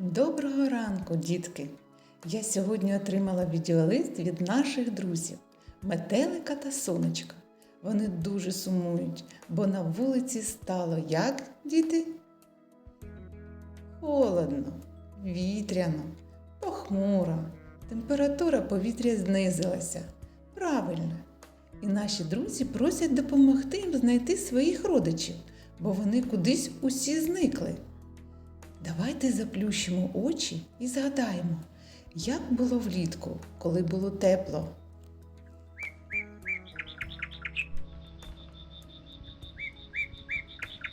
Доброго ранку, дітки! Я сьогодні отримала відеолист від наших друзів Метелика та Сонечка. Вони дуже сумують, бо на вулиці стало як, діти? Холодно, вітряно, похмуро. Температура повітря знизилася. Правильно. І наші друзі просять допомогти їм знайти своїх родичів, бо вони кудись усі зникли. Давайте заплющимо очі і згадаємо, як було влітку, коли було тепло.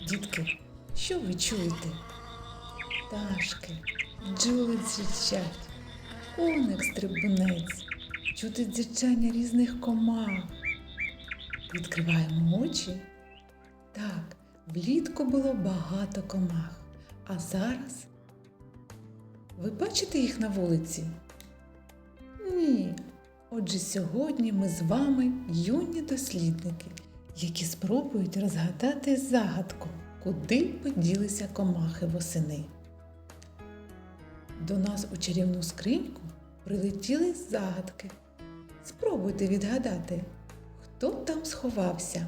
Дітки, що ви чуєте? Пташки, бджоли дзичать, коник стрибунець, чути дзичання різних комах. Відкриваємо очі. Так, влітку було багато комах. А зараз ви бачите їх на вулиці? Ні. Отже, сьогодні ми з вами юні дослідники, які спробують розгадати загадку, куди поділися комахи восени. До нас у чарівну скриньку прилетіли загадки. Спробуйте відгадати, хто там сховався.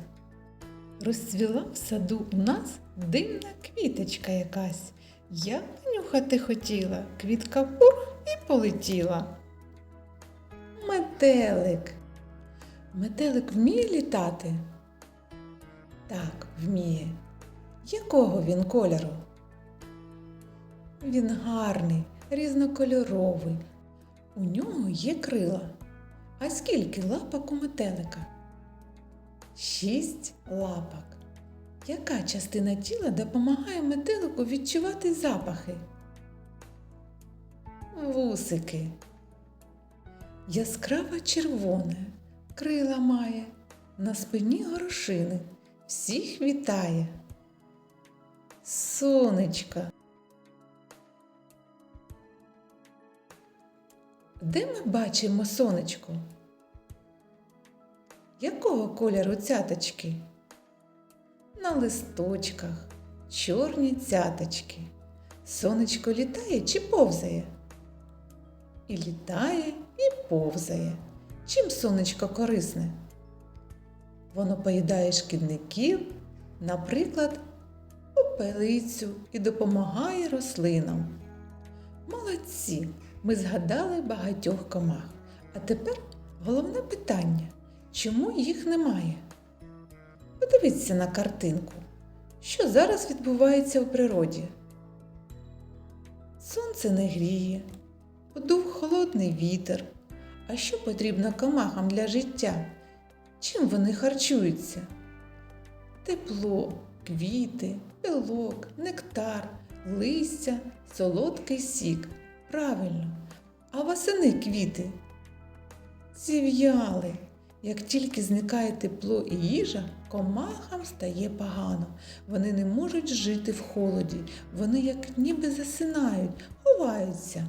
Розцвіла в саду у нас дивна квіточка якась. Я понюхати хотіла, квітка пух і полетіла. Метелик. Метелик вміє літати? Так, вміє. Якого він кольору? Він гарний, різнокольоровий. У нього є крила. А скільки лапок у метелика? Шість лапок. Яка частина тіла допомагає метелику відчувати запахи? Вусики. Яскраво червоне, крила має, на спині горошини, всіх вітає. Сонечка. Де ми бачимо сонечко? Якого кольору цяточки? На листочках чорні цяточки. Сонечко літає чи повзає? І літає, і повзає. Чим сонечко корисне? Воно поїдає шкідників, наприклад, попелицю і допомагає рослинам. Молодці! Ми згадали багатьох комах. А тепер головне питання чому їх немає? Подивіться на картинку. Що зараз відбувається у природі? Сонце не гріє, подув холодний вітер. А що потрібно комахам для життя? Чим вони харчуються? Тепло, квіти, пилок, нектар, листя, солодкий сік. Правильно. А восени квіти зів'яли. Як тільки зникає тепло і їжа, комахам стає погано. Вони не можуть жити в холоді. Вони як ніби засинають, ховаються.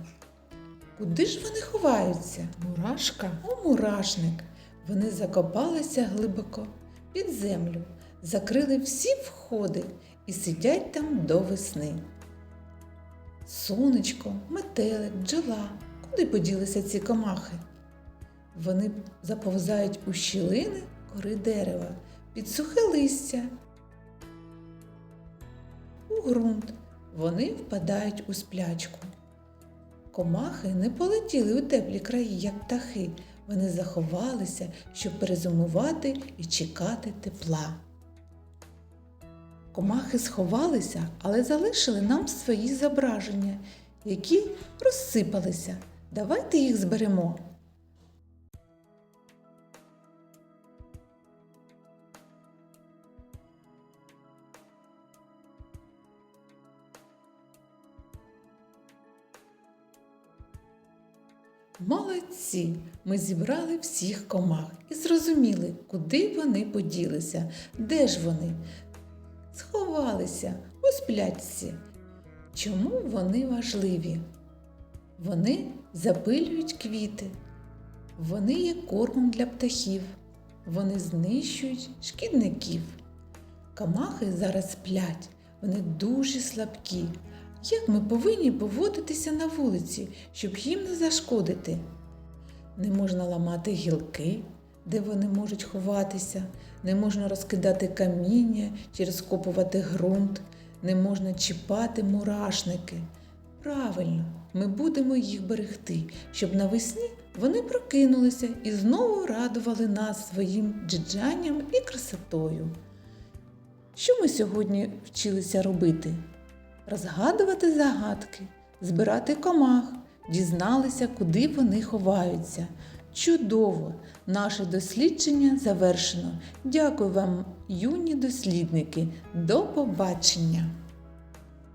Куди ж вони ховаються? Мурашка у мурашник. Вони закопалися глибоко під землю, закрили всі входи і сидять там до весни. Сонечко, метелик, бджола. Куди поділися ці комахи? Вони заповзають у щілини кори дерева, під сухе листя. У ґрунт вони впадають у сплячку. Комахи не полетіли у теплі краї, як птахи. Вони заховалися, щоб перезимувати і чекати тепла. Комахи сховалися, але залишили нам свої зображення, які розсипалися. Давайте їх зберемо. Молодці! Ми зібрали всіх комах і зрозуміли, куди вони поділися, де ж вони сховалися у сплячці. Чому вони важливі? Вони запилюють квіти, вони є кормом для птахів, вони знищують шкідників. Камахи зараз сплять, вони дуже слабкі, Як ми повинні поводитися на вулиці, щоб їм не зашкодити? Не можна ламати гілки, де вони можуть ховатися, не можна розкидати каміння чи розкопувати ґрунт, не можна чіпати мурашники. Правильно, ми будемо їх берегти, щоб навесні вони прокинулися і знову радували нас своїм джиджанням і красотою. Що ми сьогодні вчилися робити? Розгадувати загадки, збирати комах, дізналися, куди вони ховаються. Чудово! Наше дослідження завершено. Дякую вам, юні дослідники. До побачення!